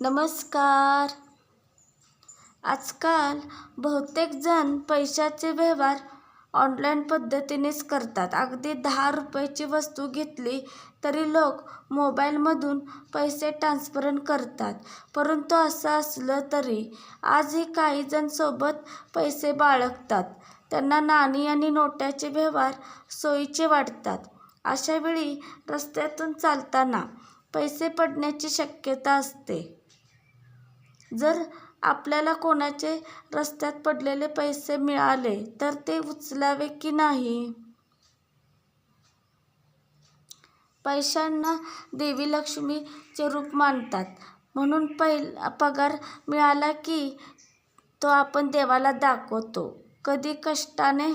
नमस्कार. आजकाल बहुतेकजण पैशाचे व्यवहार ऑनलाईन पद्धतीनेच करतात. अगदी दहा रुपयाची वस्तू घेतली तरी लोक मोबाईलमधून पैसे ट्रान्सफर करतात. परंतु असं असलं तरी आजही काही जण सोबत पैसे बाळगतात. त्यांना नाणी आणि नोट्याचे व्यवहार सोयीचे वाटतात. अशावेळी रस्त्यातून चालताना पैसे पडण्याची शक्यता असते. जर आपल्याला कोणाचे रस्त्यात पडलेले पैसे मिळाले तर ते उचलावे की नाही? पैशांना देवी लक्ष्मीचे रूप मानतात. म्हणून पहिल पगार मिळाला की तो आपण देवाला दाखवतो. कधी कष्टाने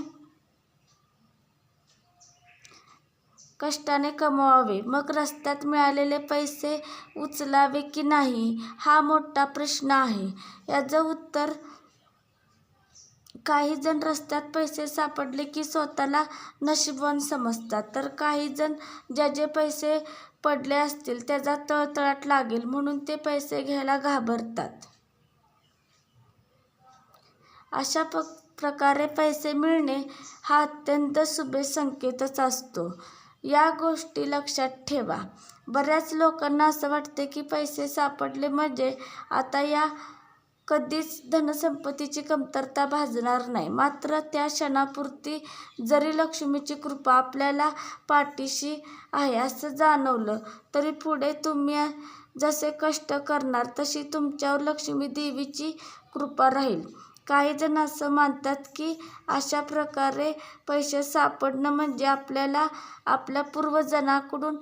कष्टाने कमवावे. मग रस्त्यात मिळालेले पैसे उचलावे की नाही हा मोठा प्रश्न आहे. याचं उत्तर काही जण रस्त्यात पैसे सापडले की स्वतःला नशीबवान समजतात. तर काही जण ज्याचे पैसे पडले असतील त्याचा तळतळाट लागेल म्हणून ते पैसे घ्यायला घाबरतात. अशा प प्रकारे पैसे मिळणे हा अत्यंत शुभे संकेतच असतो. या गोष्टी लक्षात ठेवा. बऱ्याच लोकांना असं वाटते की पैसे सापडले म्हणजे आता या कधीच धनसंपत्तीची कमतरता भाजणार नाही. मात्र त्या क्षणापुरती जरी लक्ष्मीची कृपा आपल्याला पाठीशी आहे असं जाणवलं तरी पुढे तुम्ही जसे कष्ट करणार तशी तुमच्यावर लक्ष्मी देवीची कृपा राहील. काही जण असं मानतात की अशा प्रकारे पैसे सापडणं म्हणजे आपल्याला आपल्या पूर्वजनाकडून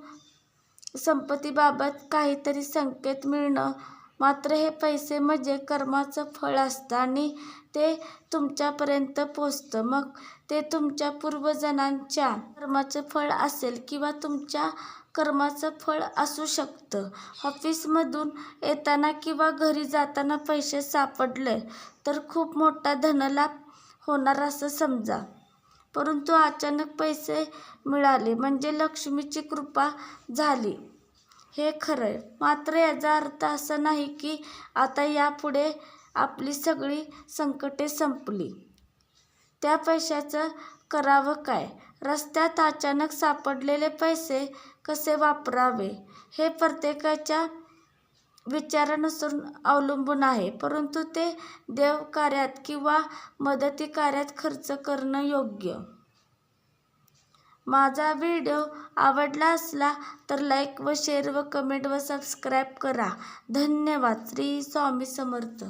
संपत्तीबाबत काहीतरी संकेत मिळणं. मात्र हे पैसे म्हणजे कर्माचं फळ असतं आणि ते तुमच्यापर्यंत पोचतं. मग ते तुमच्या पूर्वजनांच्या कर्माचं फळ असेल किंवा तुमच्या कर्माचं फळ असू शकतं. ऑफिसमधून येताना किंवा घरी जाताना पैसे सापडले तर खूप मोठा धनलाभ होणार असं समजा. परंतु अचानक पैसे मिळाले म्हणजे लक्ष्मीची कृपा झाली. हे खरं मात्र याचा अर्थ असा नाही की आता यापुढे आपली सगळी संकटे संपली. त्या पैशाचं करावं काय? रस्त्यात अचानक सापडलेले पैसे कसे वापरावे? हे प्रत्येकाच्या विचारानुसार अवलंबून आहे. परंतु ते देवकार्यात किंवा मदती कार्यात खर्च करणं योग्य. माझा व्हिडिओ आवडला असला तर लाईक व शेअर व कमेंट व सबस्क्राईब करा. धन्यवाद. श्री स्वामी समर्थ.